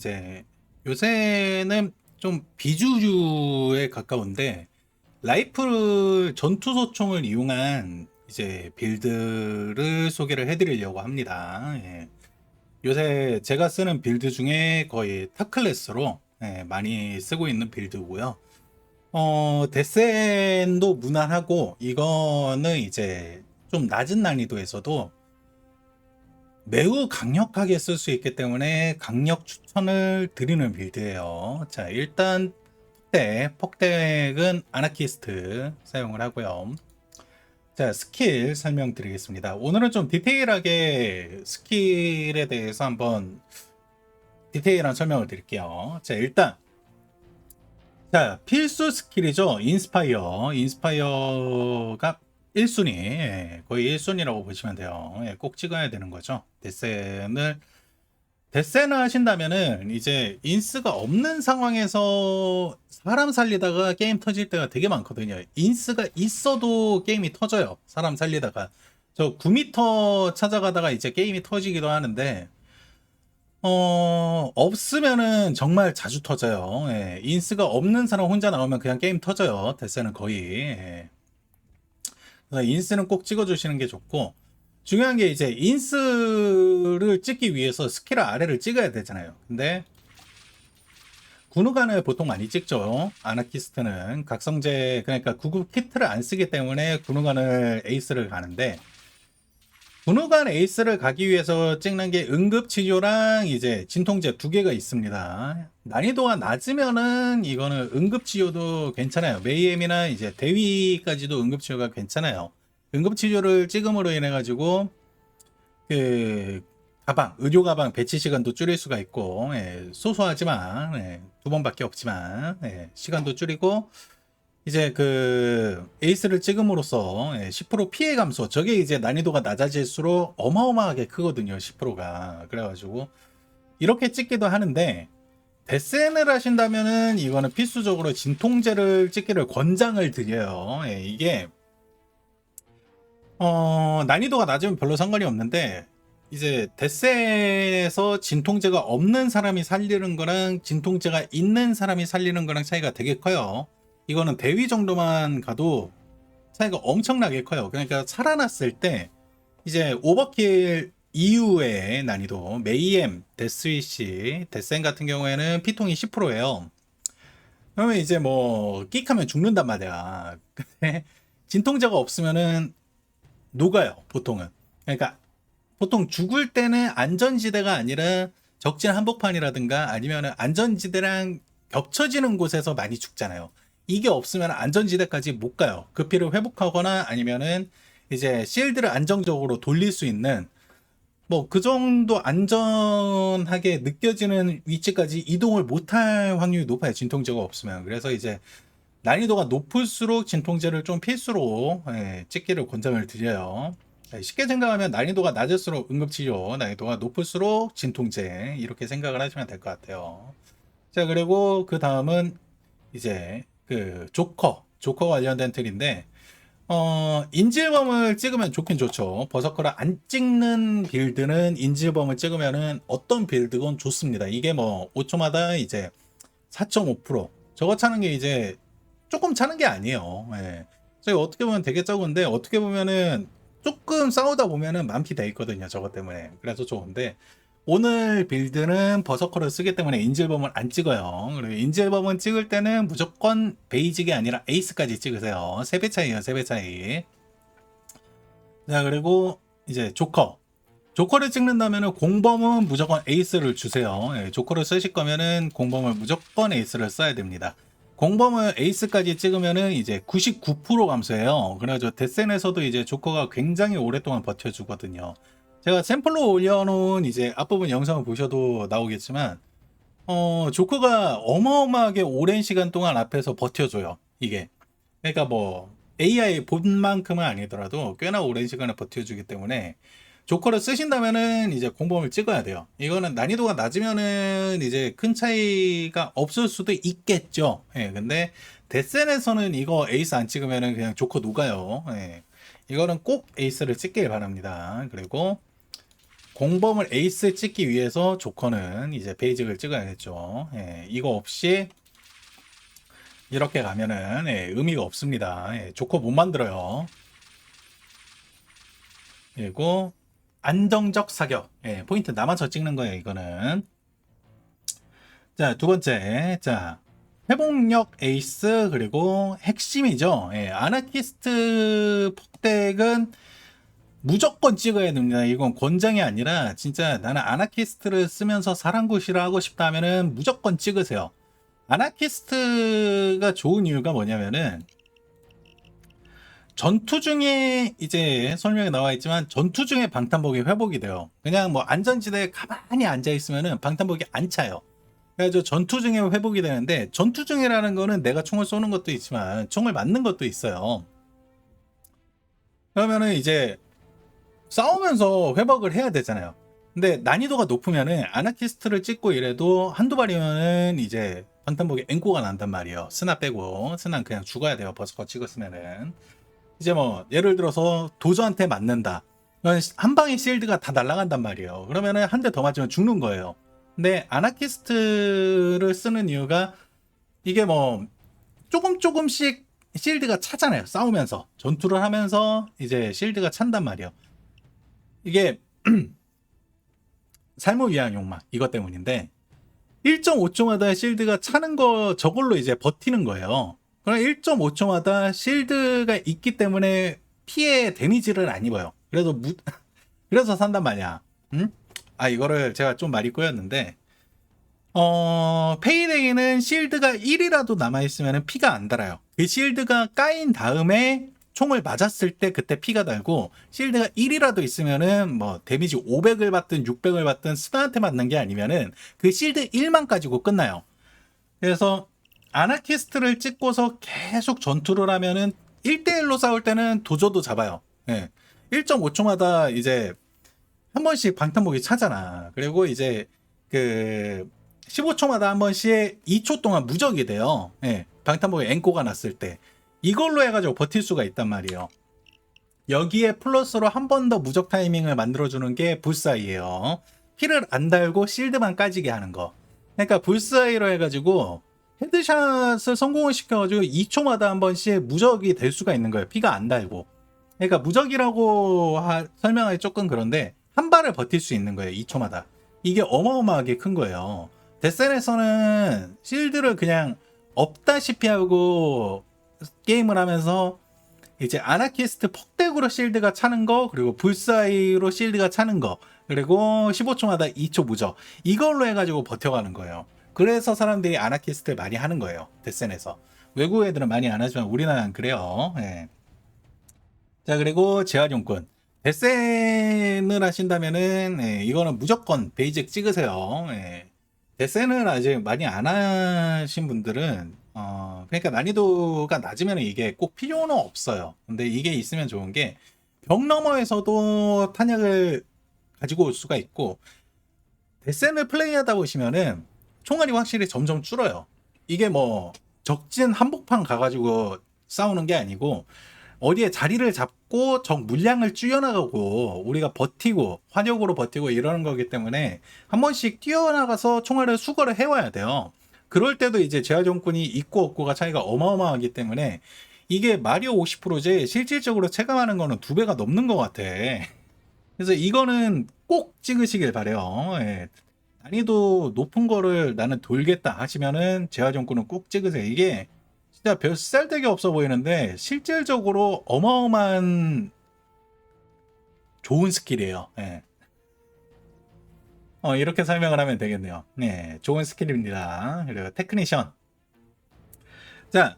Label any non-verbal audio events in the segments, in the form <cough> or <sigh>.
이제 요새는 좀 비주류에 가까운데 라이플 전투 소총을 이용한 이제 빌드를 소개를 해드리려고 합니다. 예. 요새 제가 쓰는 빌드 중에 거의 탑 클래스로 예, 많이 쓰고 있는 빌드고요. 어, 데센도 무난하고 이거는 이제 좀 낮은 난이도에서도 매우 강력하게 쓸 수 있기 때문에 강력 추천을 드리는 빌드예요. 자, 일단 폭대, 폭대액은 아나키스트 사용을 하고요. 자, 스킬 설명드리겠습니다. 오늘은 좀 디테일하게 스킬에 대해서 한번 디테일한 설명을 드릴게요. 자, 일단 자, 필수 스킬이죠. 인스파이어. 인스파이어가 1순위. 예, 거의 1순위라고 보시면 돼요. 예, 꼭 찍어야 되는 거죠. 데센을 데센을 하신다면은 이제 인스가 없는 상황에서 사람 살리다가 게임 터질 때가 되게 많거든요. 인스가 있어도 게임이 터져요. 사람 살리다가 저 9m 찾아가다가 이제 게임이 터지기도 하는데 어 없으면은 정말 자주 터져요. 예, 인스가 없는 사람 혼자 나오면 그냥 게임 터져요. 데센은 거의. 예. 인스는 꼭 찍어주시는 게 좋고 중요한 게 이제 인스를 찍기 위해서 스킬 아래를 찍어야 되잖아요. 근데 군우관을 보통 많이 찍죠. 아나키스트는 각성제 그러니까 구급 키트를 안 쓰기 때문에 군우관을 에이스를 가는데 군우관 에이스를 가기 위해서 찍는 게 응급치료랑 이제 진통제 두 개가 있습니다. 난이도가 낮으면은 이거는 응급치료도 괜찮아요. 메이엠이나 이제 대위까지도 응급치료가 괜찮아요. 응급치료를 찍음으로 인해 가지고 그 가방, 의료 가방 배치 시간도 줄일 수가 있고 예, 소소하지만 예, 두 번밖에 없지만 예, 시간도 줄이고 이제 그 에이스를 찍음으로써 예, 10% 피해 감소 저게 이제 난이도가 낮아질수록 어마어마하게 크거든요 10%가 그래가지고 이렇게 찍기도 하는데 데센을 하신다면은 이거는 필수적으로 진통제를 찍기를 권장을 드려요 예, 이게 어 난이도가 낮으면 별로 상관이 없는데 이제 데센에서 진통제가 없는 사람이 살리는 거랑 진통제가 있는 사람이 살리는 거랑 차이가 되게 커요. 이거는 대위 정도만 가도 차이가 엄청나게 커요. 그러니까 살아났을 때 이제 오버킬 이후의 난이도 메이엠, 데스위시, 데센 같은 경우에는 피통이 10%예요. 그러면 이제 뭐 끽하면 죽는단 말이야. <laughs> 근데 진통제가 없으면은 녹아요, 보통은. 그러니까 보통 죽을 때는 안전지대가 아니라 적진 한복판이라든가 아니면 안전지대랑 겹쳐지는 곳에서 많이 죽잖아요. 이게 없으면 안전지대까지 못 가요. 그 피를 회복하거나 아니면은 이제 실드를 안정적으로 돌릴 수 있는 뭐 그 정도 안전하게 느껴지는 위치까지 이동을 못할 확률이 높아요. 진통제가 없으면. 그래서 이제 난이도가 높을수록 진통제를 좀 필수로 예, 찍기를 권장을 드려요. 예, 쉽게 생각하면 난이도가 낮을수록 응급치료, 난이도가 높을수록 진통제 이렇게 생각을 하시면 될 것 같아요. 자 그리고 그 다음은 이제 그 조커, 조커 관련된 틀인데 어, 인질범을 찍으면 좋긴 좋죠. 버서커를 안 찍는 빌드는 인질범을 찍으면은 어떤 빌드건 좋습니다. 이게 뭐 5초마다 이제 4.5% 저거 차는 게 이제 조금 차는 게 아니에요. 예. 저희 어떻게 보면 되게 적은데 어떻게 보면은 조금 싸우다 보면은 만피 돼 있거든요. 저것 때문에. 그래서 좋은데 오늘 빌드는 버서커를 쓰기 때문에 인질범을 안 찍어요. 그리고 인질범은 찍을 때는 무조건 베이직이 아니라 에이스까지 찍으세요. 3배 차이에요. 3배 차이. 자, 그리고 이제 조커. 조커를 찍는다면은 공범은 무조건 에이스를 주세요. 예, 조커를 쓰실 거면은 공범을 무조건 에이스를 써야 됩니다. 공범을 에이스까지 찍으면은 이제 99% 감소해요. 그래가지고 데센에서도 이제 조커가 굉장히 오랫동안 버텨주거든요. 제가 샘플로 올려놓은 이제 앞부분 영상을 보셔도 나오겠지만, 어, 조커가 어마어마하게 오랜 시간 동안 앞에서 버텨줘요. 이게. 그러니까 뭐, AI 본만큼은 아니더라도 꽤나 오랜 시간을 버텨주기 때문에, 조커를 쓰신다면은 이제 공범을 찍어야 돼요. 이거는 난이도가 낮으면은 이제 큰 차이가 없을 수도 있겠죠. 예, 근데 데센에서는 이거 에이스 안 찍으면은 그냥 조커 녹아요. 예. 이거는 꼭 에이스를 찍길 바랍니다. 그리고 공범을 에이스 찍기 위해서 조커는 이제 베이직을 찍어야겠죠. 예, 이거 없이 이렇게 가면은 예, 의미가 없습니다. 예, 조커 못 만들어요. 그리고 안정적 사격. 예, 포인트 남아서 찍는 거예요, 이거는. 자, 두 번째. 자, 회복력 에이스 그리고 핵심이죠. 예, 아나키스트 폭덱은 무조건 찍어야 됩니다. 이건 권장이 아니라 진짜 나는 아나키스트를 쓰면서 사랑구시를 하고 싶다 하면은 무조건 찍으세요. 아나키스트가 좋은 이유가 뭐냐면은 전투 중에 이제 설명에 나와 있지만 전투 중에 방탄복이 회복이 돼요. 그냥 뭐 안전지대에 가만히 앉아 있으면은 방탄복이 안 차요. 그래가지고 전투 중에 회복이 되는데 전투 중이라는 거는 내가 총을 쏘는 것도 있지만 총을 맞는 것도 있어요. 그러면은 이제 싸우면서 회복을 해야 되잖아요. 근데 난이도가 높으면은 아나키스트를 찍고 이래도 한두 발이면은 이제 방탄복에 앵꼬가 난단 말이에요. 스나 빼고 스나는 그냥 죽어야 돼요. 버스커 찍었으면은 이제 뭐 예를 들어서 도저한테 맞는다. 한 방에 실드가 다 날아간단 말이에요. 그러면은 한 대 더 맞으면 죽는 거예요. 근데 아나키스트를 쓰는 이유가 이게 뭐 조금 조금씩 실드가 차잖아요. 싸우면서 전투를 하면서 이제 실드가 찬단 말이에요. 이게 <clears throat> 삶을 위한 욕망 이것 때문인데 1.5초마다 실드가 차는 거 저걸로 이제 버티는 거예요. 그럼 1.5초마다 실드가 있기 때문에 피해 데미지를 안 입어요. 그래서 무 <laughs> 그래서 산단 말이야. 응? 아 이거를 제가 좀 말이 꼬였는데 어 페이데이는 실드가 1이라도 남아 있으면 피가 안 달아요. 그 실드가 까인 다음에 총을 맞았을 때 그때 피가 달고 실드가 1이라도 있으면은 뭐 데미지 500을 받든 600을 받든 스나한테 맞는 게 아니면은 그 실드 1만 가지고 끝나요. 그래서 아나키스트를 찍고서 계속 전투를 하면은 1대1로 싸울 때는 도저도 잡아요. 예. 1.5초마다 이제 한 번씩 방탄복이 차잖아. 그리고 이제 그 15초마다 한 번씩 2초 동안 무적이 돼요. 예. 방탄복에 앵꼬가 났을 때. 이걸로 해가지고 버틸 수가 있단 말이에요. 여기에 플러스로 한 번 더 무적 타이밍을 만들어주는 게 불사이예요. 피를 안 달고 실드만 까지게 하는 거. 그러니까 불사이로 해가지고 헤드샷을 성공을 시켜가지고 2초마다 한 번씩 무적이 될 수가 있는 거예요. 피가 안 달고. 그러니까 무적이라고 하- 설명하기 조금 그런데 한 발을 버틸 수 있는 거예요. 2초마다. 이게 어마어마하게 큰 거예요. 데센에서는 실드를 그냥 없다시피 하고 게임을 하면서 이제 아나키스트 폭덱으로 실드가 차는 거 그리고 불사이로 실드가 차는 거 그리고 15초마다 2초 무적 이걸로 해가지고 버텨가는 거예요. 그래서 사람들이 아나키스트를 많이 하는 거예요. 데센에서 외국 애들은 많이 안 하지만 우리나라는 그래요. 예. 자 그리고 재활용권 데센을 하신다면은 예, 이거는 무조건 베이직 찍으세요. 예. 데센을 아직 많이 안 하신 분들은 어 그러니까 난이도가 낮으면 이게 꼭 필요는 없어요. 근데 이게 있으면 좋은 게 벽 너머에서도 탄약을 가지고 올 수가 있고 데센을 플레이하다 보시면은 총알이 확실히 점점 줄어요. 이게 뭐 적진 한복판 가가지고 싸우는 게 아니고 어디에 자리를 잡고 적 물량을 줄여나가고 우리가 버티고 화력으로 버티고 이러는 거기 때문에 한 번씩 뛰어나가서 총알을 수거를 해와야 돼요. 그럴 때도 이제 재활용권이 있고 없고가 차이가 어마어마하기 때문에 이게 마리오 50%제 실질적으로 체감하는 거는 두 배가 넘는 것 같아. 그래서 이거는 꼭 찍으시길 바래요. 예. 난이도 높은 거를 나는 돌겠다 하시면은 재활용권은 꼭 찍으세요. 이게 진짜 별 쓸데기 없어 보이는데 실질적으로 어마어마한 좋은 스킬이에요. 예. 어, 이렇게 설명을 하면 되겠네요. 네, 좋은 스킬입니다. 그리고 테크니션. 자,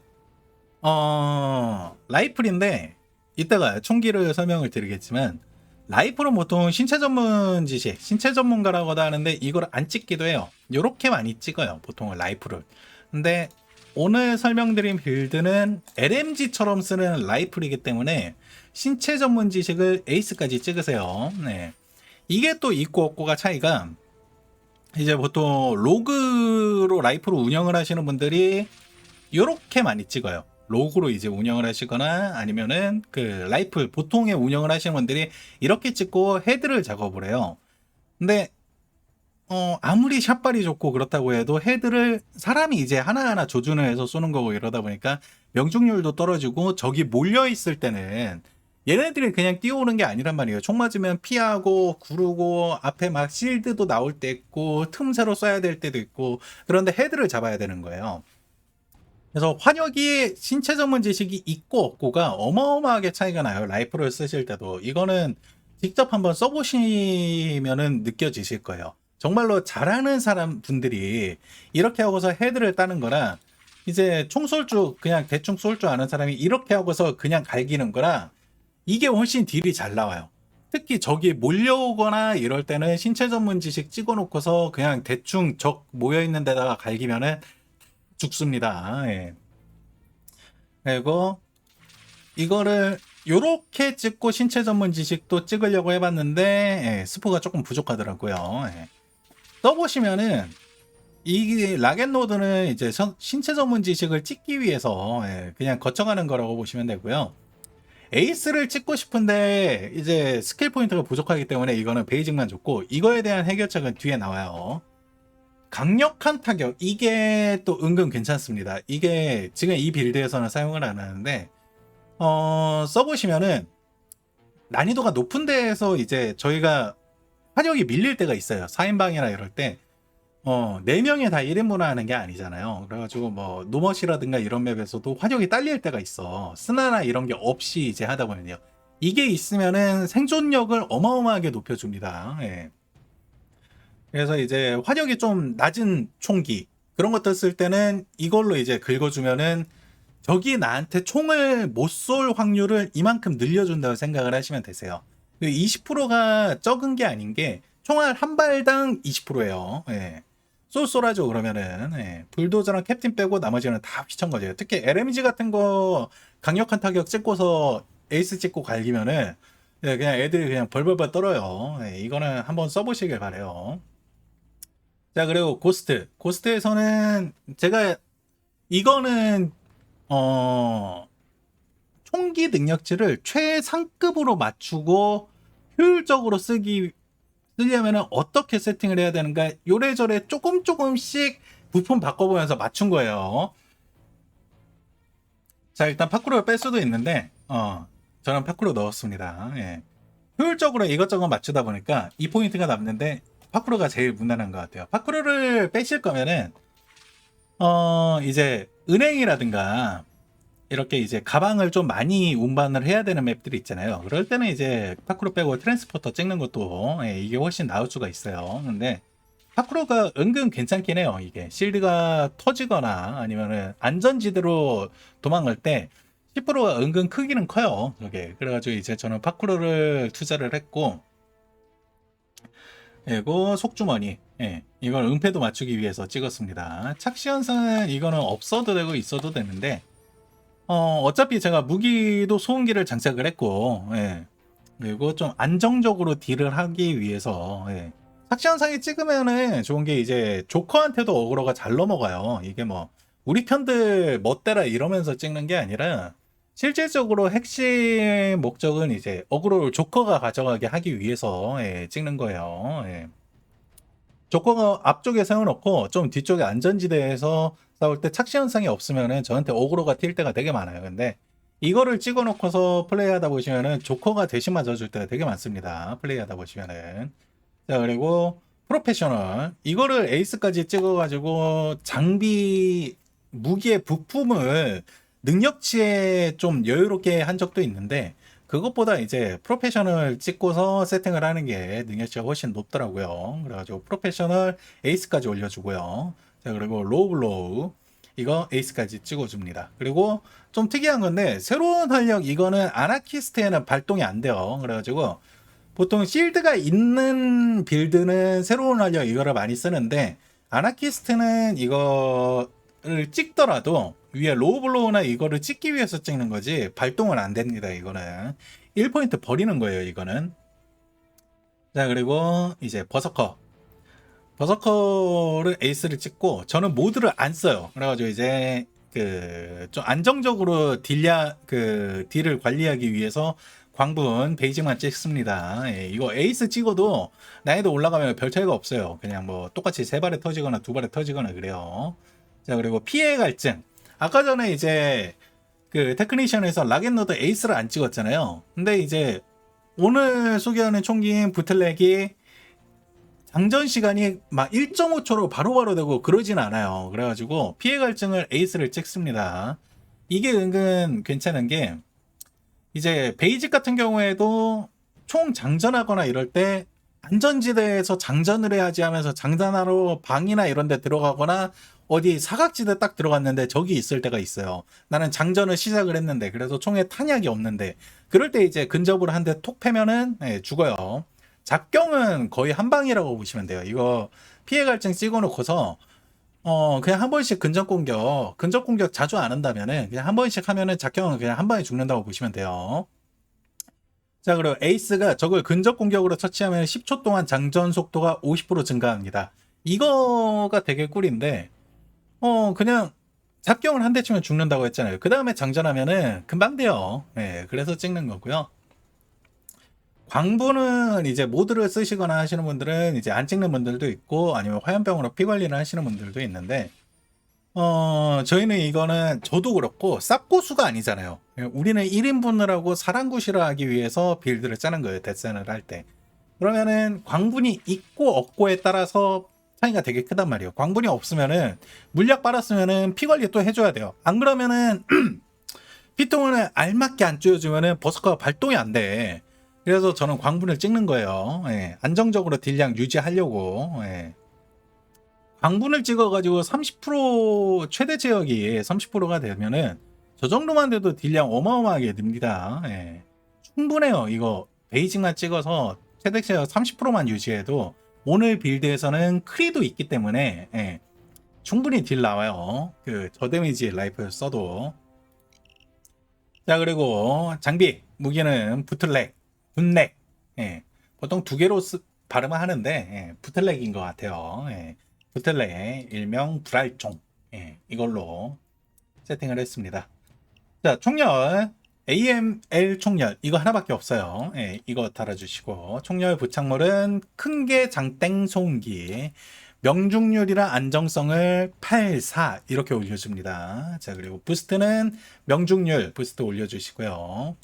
어, 라이플인데, 이따가 총기를 설명을 드리겠지만, 라이플은 보통 신체 전문 지식, 신체 전문가라고도 하는데, 이걸 안 찍기도 해요. 요렇게 많이 찍어요, 보통은 라이플을. 근데, 오늘 설명드린 빌드는 LMG처럼 쓰는 라이플이기 때문에, 신체 전문 지식을 에이스까지 찍으세요. 네. 이게 또 있고 없고가 차이가 이제 보통 로그로 라이프로 운영을 하시는 분들이 이렇게 많이 찍어요. 로그로 이제 운영을 하시거나 아니면은 그 라이플 보통의 운영을 하시는 분들이 이렇게 찍고 헤드를 작업을 해요. 근데 어 아무리 샷발이 좋고 그렇다고 해도 헤드를 사람이 이제 하나하나 조준을 해서 쏘는 거고 이러다 보니까 명중률도 떨어지고 적이 몰려 있을 때는 얘네들이 그냥 뛰어오는 게 아니란 말이에요. 총 맞으면 피하고 구르고 앞에 막 실드도 나올 때 있고 틈새로 쏴야 될 때도 있고 그런데 헤드를 잡아야 되는 거예요. 그래서 환역이 신체 전문 지식이 있고 없고가 어마어마하게 차이가 나요. 라이프를 쓰실 때도 이거는 직접 한번 써보시면은 느껴지실 거예요. 정말로 잘하는 사람 분들이 이렇게 하고서 헤드를 따는 거랑 이제 총 쏠 줄 그냥 대충 쏠 줄 아는 사람이 이렇게 하고서 그냥 갈기는 거랑 이게 훨씬 딜이 잘 나와요. 특히 적이 몰려오거나 이럴 때는 신체 전문 지식 찍어놓고서 그냥 대충 적 모여 있는 데다가 갈기면은 죽습니다. 예. 그리고 이거를 요렇게 찍고 신체 전문 지식도 찍으려고 해봤는데 예, 스포가 조금 부족하더라고요. 예. 써보시면은 이 락앤로드는 이제 선- 신체 전문 지식을 찍기 위해서 예, 그냥 거쳐가는 거라고 보시면 되고요. 에이스를 찍고 싶은데 이제 스킬 포인트가 부족하기 때문에 이거는 베이직만 줬고 이거에 대한 해결책은 뒤에 나와요. 강력한 타격 이게 또 은근 괜찮습니다. 이게 지금 이 빌드에서는 사용을 안 하는데 어 써보시면은 난이도가 높은 데에서 이제 저희가 화력이 밀릴 때가 있어요. 4인방이나 이럴 때 어, 4명이 다 1인분을 하는 게 아니잖아요. 그래가지고 뭐, 노머시라든가 이런 맵에서도 화력이 딸릴 때가 있어. 스나나 이런 게 없이 이제 하다 보면요. 이게 있으면은 생존력을 어마어마하게 높여줍니다. 예. 그래서 이제 화력이 좀 낮은 총기, 그런 것들 쓸 때는 이걸로 이제 긁어주면은 적이 나한테 총을 못 쏠 확률을 이만큼 늘려준다고 생각을 하시면 되세요. 20%가 적은 게 아닌 게 총알 한 발당 20%예요. 예. 쏠쏠하죠 그러면은 예. 불도저랑 캡틴 빼고 나머지는 다 휘청 거죠. 특히 LMG 같은 거 강력한 타격 찍고서 에이스 찍고 갈기면은 예, 그냥 애들이 그냥 벌벌벌 떨어요. 예, 이거는 한번 써보시길 바래요. 자 그리고 고스트 고스트에서는 제가 이거는 어 총기 능력치를 최상급으로 맞추고 효율적으로 쓰기 쓰려면 어떻게 세팅을 해야 되는가 요래저래 조금 조금씩 부품 바꿔보면서 맞춘 거예요. 자 일단 파쿠르를 뺄 수도 있는데 어 저는 파쿠르 넣었습니다. 예. 효율적으로 이것저것 맞추다 보니까 이 포인트가 남는데 파쿠르가 제일 무난한 것 같아요. 파쿠르를 빼실 거면은 어 이제 은행이라든가 이렇게 이제 가방을 좀 많이 운반을 해야 되는 맵들이 있잖아요. 그럴 때는 이제 파크로 빼고 트랜스포터 찍는 것도 예, 이게 훨씬 나을 수가 있어요. 근데 파크로가 은근 괜찮긴 해요. 이게 실드가 터지거나 아니면은 안전지대로 도망갈 때 10%가 은근 크기는 커요. 이게 그래가지고 이제 저는 파크로를 투자를 했고 그리고 속주머니 예, 이걸 은폐도 맞추기 위해서 찍었습니다. 착시 현상은 이거는 없어도 되고 있어도 되는데 어, 어차피 제가 무기도 소음기를 장착을 했고, 예. 그리고 좀 안정적으로 딜을 하기 위해서, 예. 삭시현상에 찍으면은 좋은 게 이제 조커한테도 어그로가 잘 넘어가요. 이게 뭐, 우리 편들 멋대라 이러면서 찍는 게 아니라, 실질적으로 핵심 목적은 이제 어그로를 조커가 가져가게 하기 위해서, 예, 찍는 거예요. 예. 조커가 앞쪽에 세워놓고 좀 뒤쪽에 안전지대에서 싸울 때 착시 현상이 없으면은 저한테 오그로가 튈 때가 되게 많아요. 근데 이거를 찍어놓고서 플레이하다 보시면은 조커가 대신 맞아줄 때가 되게 많습니다. 플레이하다 보시면은 자 그리고 프로페셔널 이거를 에이스까지 찍어가지고 장비 무기의 부품을 능력치에 좀 여유롭게 한 적도 있는데 그것보다 이제 프로페셔널 찍고서 세팅을 하는 게 능력치가 훨씬 높더라고요. 그래가지고 프로페셔널 에이스까지 올려주고요. 자 그리고 로우 블로우 이거 에이스까지 찍어줍니다. 그리고 좀 특이한 건데 새로운 활력 이거는 아나키스트에는 발동이 안 돼요. 그래가지고 보통 실드가 있는 빌드는 새로운 활력 이거를 많이 쓰는데 아나키스트는 이거를 찍더라도 위에 로우 블로우나 이거를 찍기 위해서 찍는 거지 발동은 안 됩니다. 이거는 1포인트 버리는 거예요. 이거는 자 그리고 이제 버서커 버서커를 에이스를 찍고 저는 모드를 안 써요. 그래가지고 이제 그 좀 안정적으로 딜야 그 딜을 관리하기 위해서 광분 베이직만 찍습니다. 예, 이거 에이스 찍어도 난이도 올라가면 별 차이가 없어요. 그냥 뭐 똑같이 세 발에 터지거나 두 발에 터지거나 그래요. 자 그리고 피해 갈증. 아까 전에 이제 그 테크니션에서 락앤로드 에이스를 안 찍었잖아요. 근데 이제 오늘 소개하는 총기인 부틀렉이 장전 시간이 막 1.5초로 바로바로 되고 그러진 않아요. 그래가지고 피해 갈증을 에이스를 찍습니다. 이게 은근 괜찮은 게 이제 베이직 같은 경우에도 총 장전하거나 이럴 때 안전지대에서 장전을 해야지 하면서 장전하러 방이나 이런 데 들어가거나 어디 사각지대 딱 들어갔는데 적이 있을 때가 있어요. 나는 장전을 시작을 했는데 그래서 총에 탄약이 없는데 그럴 때 이제 근접으로 한 대 톡 패면은 예, 죽어요. 작경은 거의 한 방이라고 보시면 돼요. 이거 피해 갈증 찍어놓고서 어 그냥 한 번씩 근접 공격, 근접 공격 자주 안 한다면은 그냥 한 번씩 하면은 작경은 그냥 한 방에 죽는다고 보시면 돼요. 자 그리고 에이스가 적을 근접 공격으로 처치하면 10초 동안 장전 속도가 50% 증가합니다. 이거가 되게 꿀인데 어 그냥 잡경을 한 대 치면 죽는다고 했잖아요. 그 다음에 장전하면은 금방 돼요. 예, 그래서 찍는 거고요. 광부는 이제 모드를 쓰시거나 하시는 분들은 이제 안 찍는 분들도 있고 아니면 화염병으로 피 관리를 하시는 분들도 있는데 어 저희는 이거는 저도 그렇고 쌉고수가 아니잖아요. 우리는 1인분을 하고 사랑구시를 하기 위해서 빌드를 짜는 거예요. 데스cen을 할 때. 그러면은 광분이 있고 없고에 따라서 차이가 되게 크단 말이에요. 광분이 없으면은 물약 빨았으면은 피 관리 또 해줘야 돼요. 안 그러면은 <clears throat> 피통을 알맞게 안 쪼여주면은 버스커가 발동이 안 돼. 그래서 저는 광분을 찍는 거예요. 예, 안정적으로 딜량 유지하려고. 예. 광분을 찍어가지고 30% 최대 제역이 30%가 되면은 저 정도만 돼도 딜량 어마어마하게 듭니다. 예. 충분해요. 이거 베이징만 찍어서 최대 제역 30%만 유지해도 오늘 빌드에서는 크리도 있기 때문에 예. 충분히 딜 나와요. 그 저데미지 라이프 써도. 자 그리고 장비 무기는 부틀렉 분렉. 예. 보통 두 개로 쓰, 발음을 하는데 예, 부틀렉인 것 같아요. 예. 부틀렉 일명 불알총 예, 이걸로 세팅을 했습니다. 자 총열 AML 총열 이거 하나밖에 없어요. 예, 이거 달아주시고 총열 부착물은 큰 게 장땡 소음기 명중률이랑 안정성을 8, 4 이렇게 올려줍니다. 자 그리고 부스트는 명중률 부스트 올려주시고요.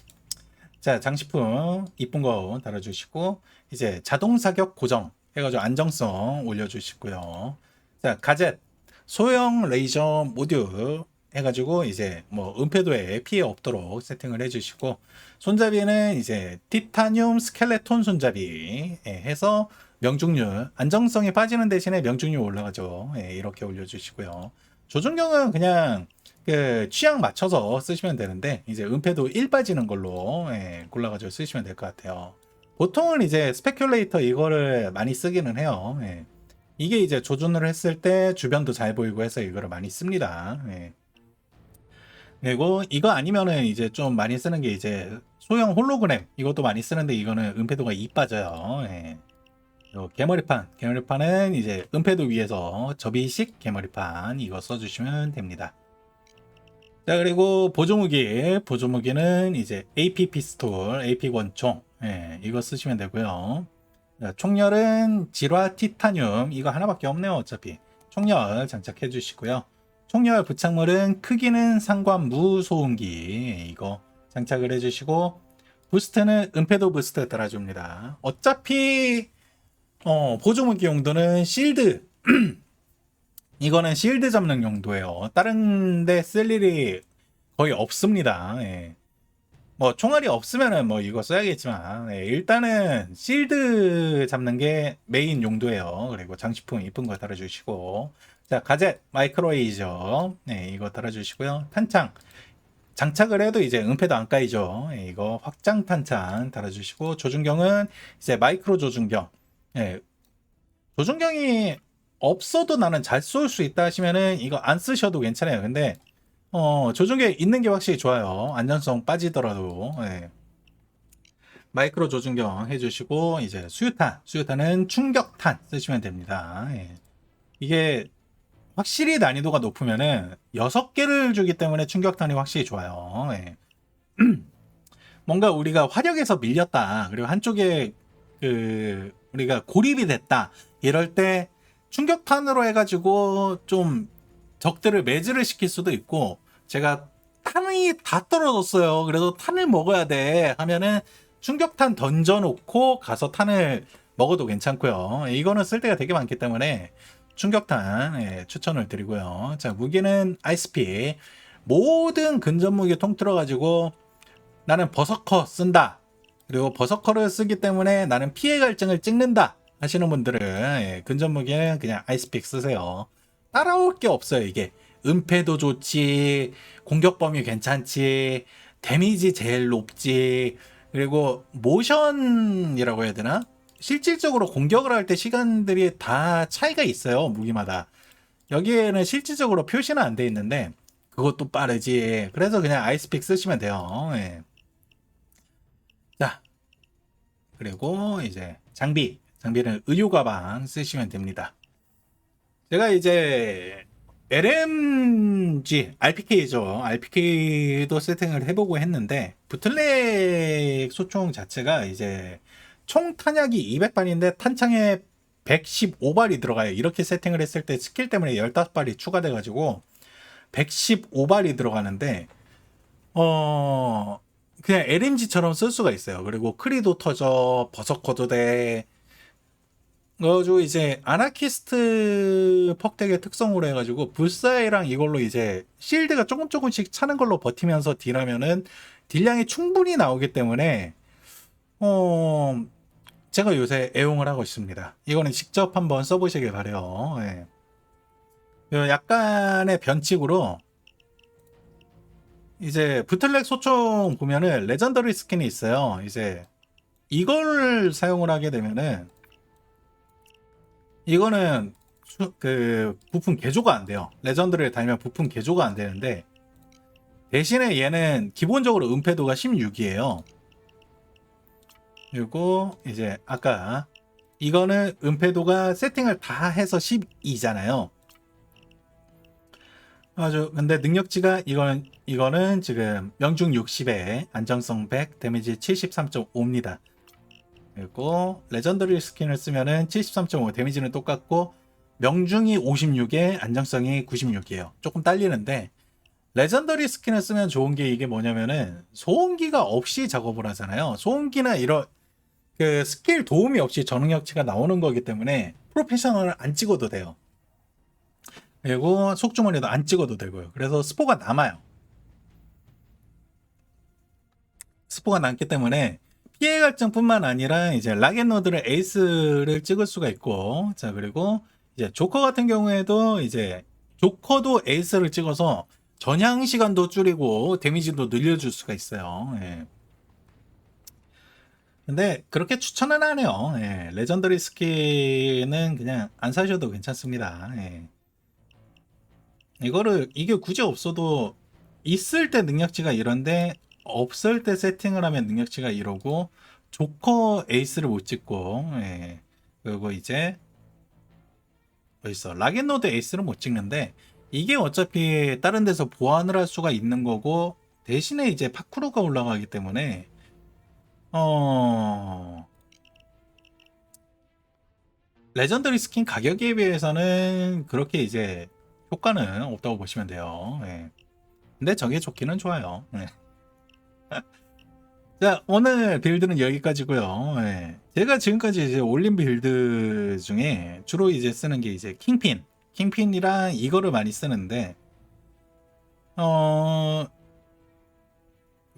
자, 장식품 이쁜 거 달아주시고 이제 자동 사격 고정 해가지고 안정성 올려주시고요. 자, 가젯 소형 레이저 모듈 해가지고 이제 뭐 은폐도에 피해 없도록 세팅을 해주시고 손잡이는 이제 티타늄 스켈레톤 손잡이 예, 해서 명중률 안정성이 빠지는 대신에 명중률 올라가죠. 예, 이렇게 올려주시고요. 조준경은 그냥 그 취향 맞춰서 쓰시면 되는데 이제 은폐도 1 빠지는 걸로 예, 골라가지고 쓰시면 될 것 같아요. 보통은 이제 스페큘레이터 이거를 많이 쓰기는 해요. 예. 이게 이제 조준을 했을 때 주변도 잘 보이고 해서 이거를 많이 씁니다. 예. 그리고 이거 아니면은 이제 좀 많이 쓰는 게 이제 소형 홀로그램 이것도 많이 쓰는데 이거는 은폐도가 2 빠져요. 예. 개머리판, 개머리판은 이제 은폐도 위에서 접이식 개머리판 이거 써주시면 됩니다. 자 그리고 보조무기. 보조무기는 이제 AP 피스톨 AP 권총. 예, 이거 쓰시면 되고요. 자, 총열은 질화 티타늄. 이거 하나밖에 없네요 어차피. 총열 장착해 주시고요. 총열 부착물은 크기는 상관 무소음기. 이거 장착을 해 주시고 부스트는 은폐도 부스트 달아줍니다. 어차피 어, 보조무기 용도는 실드 <clears throat> 이거는 실드 잡는 용도예요. 다른 데 쓸 일이 거의 없습니다. 예. 뭐 총알이 없으면은 뭐 이거 써야겠지만 예, 일단은 실드 잡는 게 메인 용도예요. 그리고 장식품 이쁜 거 달아주시고 자 가젯 마이크로웨이저 네, 이거 달아주시고요. 탄창 장착을 해도 이제 은폐도 안 까이죠. 예, 이거 확장 탄창 달아주시고 조준경은 이제 마이크로 조준경 예, 조준경이 없어도 나는 잘 쏠 수 있다 하시면은 이거 안 쓰셔도 괜찮아요. 근데 어 조준계 있는 게 확실히 좋아요. 안전성 빠지더라도 예. 마이크로 조준경 해주시고 이제 수유탄 수유탄은 충격탄 쓰시면 됩니다. 예. 이게 확실히 난이도가 높으면은 6개를 주기 때문에 충격탄이 확실히 좋아요. 예. <clears throat> 뭔가 우리가 화력에서 밀렸다. 그리고 한쪽에 그 우리가 고립이 됐다. 이럴 때 충격탄으로 해가지고 좀 적들을 매질을 시킬 수도 있고 제가 탄이 다 떨어졌어요. 그래서 탄을 먹어야 돼 하면은 충격탄 던져놓고 가서 탄을 먹어도 괜찮고요. 이거는 쓸 데가 되게 많기 때문에 충격탄 예, 추천을 드리고요. 자 무기는 ISP 모든 근접 무기 통틀어 가지고 나는 버서커 쓴다. 그리고 버서커를 쓰기 때문에 나는 피해 갈증을 찍는다 하시는 분들은 예, 근접 무기는 그냥 아이스픽 쓰세요. 따라올 게 없어요 이게. 은폐도 좋지 공격 범위 괜찮지 데미지 제일 높지 그리고 모션이라고 해야 되나? 실질적으로 공격을 할 때 시간들이 다 차이가 있어요 무기마다. 여기에는 실질적으로 표시는 안 돼 있는데 그것도 빠르지. 그래서 그냥 아이스픽 쓰시면 돼요. 예. 자 그리고 이제 장비 장비는 의료 가방 쓰시면 됩니다 제가 이제 LMG, RPK죠. RPK도 세팅을 해보고 했는데 부틀렉 소총 자체가 이제 총 탄약이 200발인데 탄창에 115발이 들어가요. 이렇게 세팅을 했을 때 스킬 때문에 15발이 추가돼가지고 115발이 들어가는데 어 그냥 LMG처럼 쓸 수가 있어요. 그리고 크리도 터져 버서커도 돼. 그래가지고 이제 아나키스트 퍽덱의 특성으로 해가지고 불사이랑 이걸로 이제 실드가 조금 조금씩 차는 걸로 버티면서 딜하면은 딜량이 충분히 나오기 때문에 어 제가 요새 애용을 하고 있습니다. 이거는 직접 한번 써보시길 바래요. 예. 요 약간의 변칙으로 이제 부틀렉 소총 보면은 레전더리 스킨이 있어요. 이제 이걸 사용을 하게 되면은 이거는 수- 그 부품 개조가 안 돼요. 레전드를 달면 부품 개조가 안 되는데 대신에 얘는 기본적으로 은폐도가 16이에요. 그리고 이제 아까 이거는 은폐도가 세팅을 다 해서 12잖아요. 아주 근데 능력치가 이거는 이거는 지금 명중 60에 안정성 100, 데미지 73.5입니다. 그리고 레전더리 스킨을 쓰면은 73.5 데미지는 똑같고 명중이 56에 안정성이 96이에요. 조금 딸리는데 레전더리 스킨을 쓰면 좋은 게 이게 뭐냐면은 소음기가 없이 작업을 하잖아요. 소음기나 이런 그 스킬 도움이 없이 저능력치가 나오는 거기 때문에 프로페셔널을 안 찍어도 돼요. 그리고 속주머니도 안 찍어도 되고요. 그래서 스포가 남아요. 스포가 남기 때문에 피해 갈증뿐만 아니라 이제 락앤로드를 에이스를 찍을 수가 있고 자 그리고 이제 조커 같은 경우에도 이제 조커도 에이스를 찍어서 전향 시간도 줄이고 데미지도 늘려줄 수가 있어요. 예. 근데 그렇게 추천은 안 해요. 예. 레전더리 스킨은 그냥 안 사셔도 괜찮습니다. 예. 이거를 이게 굳이 없어도 있을 때 능력치가 이런데 없을 때 세팅을 하면 능력치가 이러고 조커 에이스를 못 찍고 예. 그리고 이제 뭐 있어 락앤노드 에이스를 못 찍는데 이게 어차피 다른 데서 보완을 할 수가 있는 거고 대신에 이제 파쿠르가 올라가기 때문에 어 레전더리 스킨 가격에 비해서는 그렇게 이제 효과는 없다고 보시면 돼요. 예. 근데 저게 좋기는 좋아요. 예. <laughs> 자, 오늘 빌드는 여기까지고요. 예. 제가 지금까지 이제 올린 빌드 중에 주로 이제 쓰는 게 이제 킹핀, 킹핀이랑 이거를 많이 쓰는데 어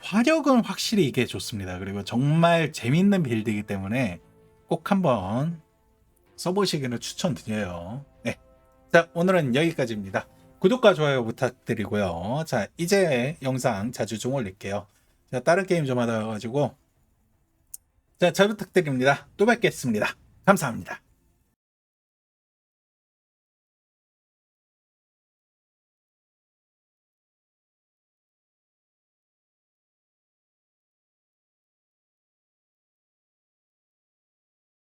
화력은 확실히 이게 좋습니다. 그리고 정말 재밌는 빌드이기 때문에 꼭 한번 써보시기를 추천드려요. 네. 자, 오늘은 여기까지입니다. 구독과 좋아요 부탁드리고요. 자, 이제 영상 자주 좀 올릴게요. 자, 다른 게임 좀 하다 가지고 자, 잘 부탁드립니다. 또 뵙겠습니다. 감사합니다.